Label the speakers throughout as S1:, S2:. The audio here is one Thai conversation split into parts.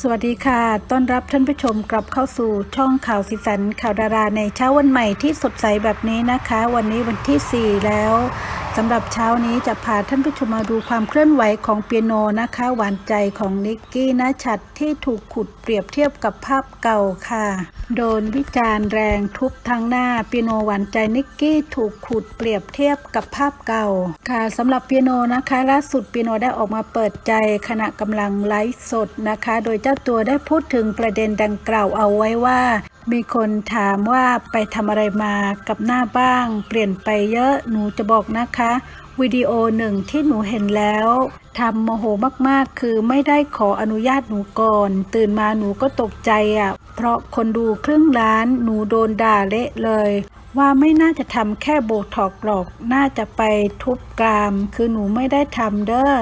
S1: สวัสดีค่ะ ต้อนรับท่านผู้ชมกลับเข้าสู่ช่องข่าวสีสันข่าวดาราในเช้าวันใหม่ที่สดใสแบบนี้นะคะ วันนี้วันที่ 4 แล้ว สำหรับเช้านี้จะพาท่านผู้ชมมาดูความเคลื่อนไหวของเปียโนนะคะหวานใจของนิกกี้นะชัดที่ถูกขุดเปรียบเทียบกับภาพเก่าค่ะ โดนวิจารณ์แรงทุบทั้งหน้าเปียโนหวานใจนิกกี้ถูกขุดเปรียบเทียบกับภาพเก่าค่ะสำหรับเปียโนนะคะล่าสุดเปียโนได้ออกมาเปิดใจขณะกำลังไลฟ์สดนะคะ โดยเจ้าตัวได้พูดถึงประเด็นดังกล่าวเอาไว้ว่า มีคนถามว่าไปทำอะไรมากับหน้าบ้าง เปลี่ยนไปเยอะหนูจะบอกนะคะวิดีโอหนึ่งที่หนูเห็นแล้วทำโมโหมากๆ คือไม่ได้ขออนุญาตหนูก่อน ตื่นมาหนูก็ตกใจอะ เพราะคนดูครึ่งล้านหนูโดนด่าเละเลย ว่าไม่น่าจะทำแค่โบท็อกหรอก น่าจะไปทุบกราม คือหนูไม่ได้ทำเด้อ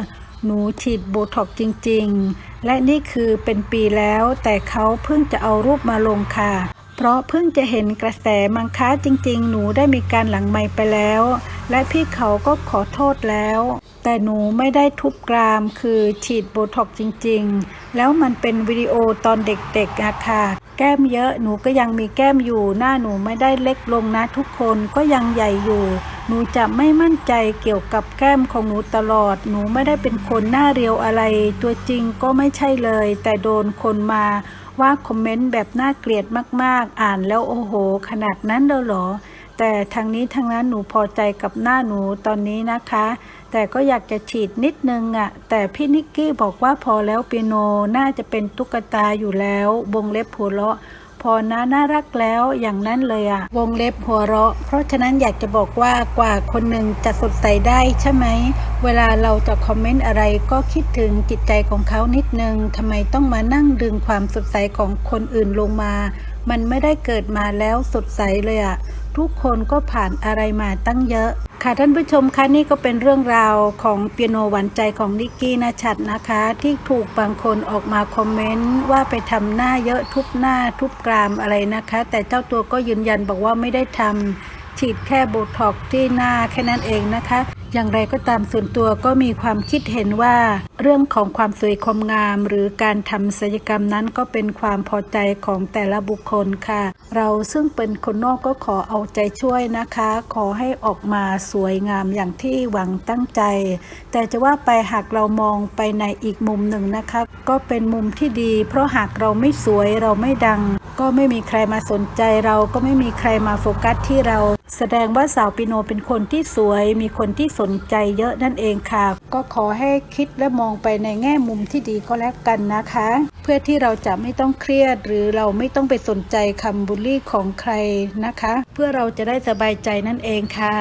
S1: หนูฉีดโบท็อกจริง ๆ และนี่คือเป็นปีแล้วแต่เขาเพิ่งจะเอารูปมาลงค่ะ เพราะเพิ่งจะเห็นกระแสมังค้าจริง ๆ หนูได้มีการหลังไม่ไปแล้ว และพี่เขาก็ขอโทษแล้ว แต่หนูไม่ได้ทุบกรามคือฉีดโบท็อกจริง ๆ แล้วมันเป็นวิดีโอตอนเด็กๆอะค่ะแก้มเยอะหนูก็ยังมีแก้มอยู่หน้าหนูไม่ได้เล็กลงนะทุกคนก็ยังใหญ่อยู่ หนูจะไม่มั่นใจเกี่ยวกับแก้มของหนูตลอด หนูไม่ได้เป็นคนหน้าเรียวอะไร ตัวจริงก็ไม่ใช่เลย แต่โดนคนมาว่าคอมเมนต์แบบน่าเกลียดมากๆ อ่านแล้วโอ้โห ขนาดนั้นเลยเหรอ แต่ทางนี้ทางนั้นหนูพอใจกับหน้าหนูตอนนี้นะคะ แต่ก็อยากจะฉีดนิดนึงอะ่ะ แต่พี่นิกกี้บอกว่าพอแล้วเปียโนน่าจะเป็นตุ๊กตาอยู่แล้ววงเล็บหัวเราะพอนะน่ารักแล้วอย่างนั้นเลยอะวงเล็บหัวเราะ เพราะฉะนั้นอยากจะบอกว่ากว่าคนหนึ่งจะสดใสได้ใช่ไหม เวลาเราจะคอมเมนต์อะไรก็คิดถึงจิตใจของเขานิดนึงทำไมต้องมานั่งดึงความสดใสของคนอื่นลงมา มันไม่ได้เกิดมาแล้วสดใสเลยอะ ทุกคนก็ผ่านอะไรมาตั้งเยอะ ค่ะท่านผู้ชมคะนี่ก็เป็นเรื่องราวของเปียโนหวานใจของนิกกี้นะชัดนะคะ ที่ถูกบางคนออกมาคอมเมนต์ว่าไปทำหน้าเยอะทุบหน้าทุบกรามอะไรนะคะ แต่เจ้าตัวก็ยืนยันบอกว่าไม่ได้ทำฉีดแค่โบท็อกที่หน้าแค่นั้นเองนะคะอย่างไรก็ตามส่วนตัวก็มีความคิดเห็นว่า เรื่องของความสวยความงาม หรือการทำศัลยกรรมนั้นก็เป็นความพอใจของแต่ละบุคคลค่ะ เราซึ่งเป็นคนนอกก็ขอเอาใจช่วยนะคะ ขอให้ออกมาสวยงามอย่างที่หวังตั้งใจ แต่จะว่าไปหากเรามองไปในอีกมุมหนึ่งนะคะ ก็เป็นมุมที่ดี เพราะหากเราไม่สวยเราไม่ดัง ก็ไม่มีใครมาสนใจเราก็ไม่มีใครมาโฟกัสที่เรา แสดงว่าสาวปิโนเป็นคนที่สวย มีคนที่สนใจเยอะนั่นเองค่ะ ก็ขอให้คิดและมองไปในแง่มุมที่ดีก็แล้วกันนะคะ เพื่อที่เราจะไม่ต้องเครียด หรือเราไม่ต้องไปสนใจคำบูลลี่ของใครนะคะ เพื่อเราจะได้สบายใจนั่นเองค่ะ